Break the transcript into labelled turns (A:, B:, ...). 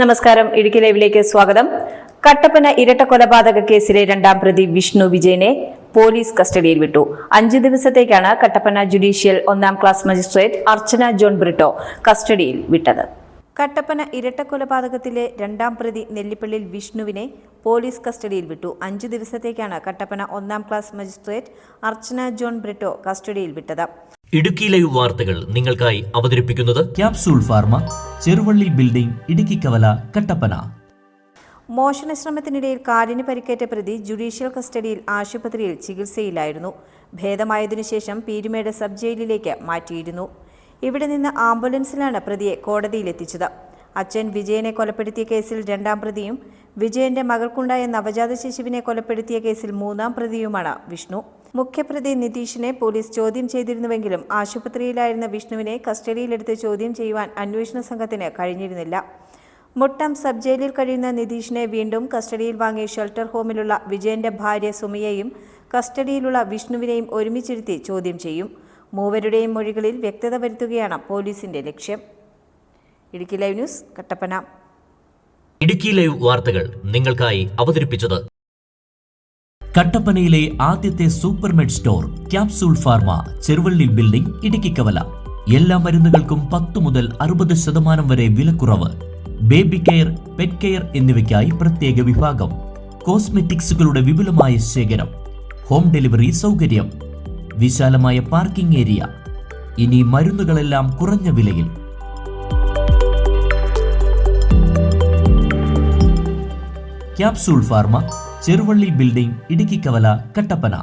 A: നമസ്കാരം. ഇടുക്കി ലൈവിലേക്ക് സ്വാഗതം. കട്ടപ്പന ഇരട്ട കൊലപാതക കേസിലെ രണ്ടാം പ്രതി വിഷ്ണു വിജയനെ പോലീസ് കസ്റ്റഡിയിൽ വിട്ടു. അഞ്ചു ദിവസത്തേക്കാണ് കട്ടപ്പന ജുഡീഷ്യൽ ഒന്നാം class magistrate Archana John Britto കസ്റ്റഡിയിൽ വിട്ടത്. കട്ടപ്പന ഇരട്ട കൊലപാതകത്തിലെ രണ്ടാം പ്രതി നെല്ലിപ്പള്ളിയിൽ വിഷ്ണുവിനെ പോലീസ് കസ്റ്റഡിയിൽ വിട്ടു. അഞ്ചു ദിവസത്തേക്കാണ് കട്ടപ്പന ഒന്നാം class magistrate Archana John Britto കസ്റ്റഡിയിൽ വിട്ടത്.
B: ഇടുക്കി ലൈവ് വാർത്തകൾ നിങ്ങൾക്കായി അവതരിപ്പിക്കുന്നത്
C: ക്യാപ്സൂൾ ഫാർമ. ചെറുവള്ളി ബിൽഡിംഗ് ഇടുക്കിക്കവല കട്ടപ്പന.
A: മോഷണ ശ്രമത്തിനിടയിൽ കാലിന് പരിക്കേറ്റ പ്രതി ജുഡീഷ്യൽ കസ്റ്റഡിയിൽ ആശുപത്രിയിൽ ചികിത്സയിലായിരുന്നു. ഭേദമായതിനു ശേഷം പീരുമേട് സബ് ജയിലിലേക്ക് മാറ്റിയിരുന്നു. ഇവിടെ നിന്ന് ആംബുലൻസിലാണ് പ്രതിയെ കോടതിയിലെത്തിച്ചത്. അച്ഛൻ വിജയനെ കൊലപ്പെടുത്തിയ കേസിൽ രണ്ടാം പ്രതിയും വിജയന്റെ മകൾക്കുണ്ടായ നവജാത ശിശുവിനെ കൊലപ്പെടുത്തിയ കേസിൽ മൂന്നാം പ്രതിയുമാണ് വിഷ്ണു. മുഖ്യപ്രതി നിതീഷിനെ പോലീസ് ചോദ്യം ചെയ്തിരുന്നുവെങ്കിലും ആശുപത്രിയിലായിരുന്ന വിഷ്ണുവിനെ കസ്റ്റഡിയിലെടുത്ത് ചോദ്യം ചെയ്യുവാൻ അന്വേഷണ സംഘത്തിന് കഴിഞ്ഞിരുന്നില്ല. മുട്ടം സബ് ജയിലിൽ കഴിയുന്ന നിതീഷിനെ വീണ്ടും കസ്റ്റഡിയിൽ വാങ്ങി ഷെൽട്ടർ ഹോമിലുള്ള വിജയന്റെ ഭാര്യ സുമിയെയും കസ്റ്റഡിയിലുള്ള വിഷ്ണുവിനെയും ഒരുമിച്ചിരുത്തി ചോദ്യം ചെയ്യും. മൂവരുടെയും മൊഴികളിൽ വ്യക്തത വരുത്തുകയാണ് പോലീസിന്റെ ലക്ഷ്യം. Idukki live news Kattappana.
B: Idukki live വാർത്തകൾ നിങ്ങൾക്കായി അവതരിപ്പിച്ചത്
C: കട്ടപ്പനയിലെ ആദ്യത്തെ super med store capsule pharma Cheruvally building Idukki Kavala. എല്ലാ മരുന്നുകൾക്കും പത്ത് മുതൽ അറുപത് ശതമാനം വരെ വിലക്കുറവ്. ബേബി കെയർ പെറ്റ് കെയർ എന്നിവയ്ക്കായി പ്രത്യേക വിഭാഗം. കോസ്മെറ്റിക്സുകളുടെ വിപുലമായ ശേഖരം. ഹോം ഡെലിവറി സൗകര്യം. വിശാലമായ പാർക്കിംഗ് ഏരിയ. ഇനി മരുന്നുകളെല്ലാം കുറഞ്ഞ വിലയിൽ. ക്യാപ്സൂൾ ഫാർമ ചെറുവള്ളി ബിൽഡിംഗ് ഇടുക്കിക്കവല കട്ടപ്പന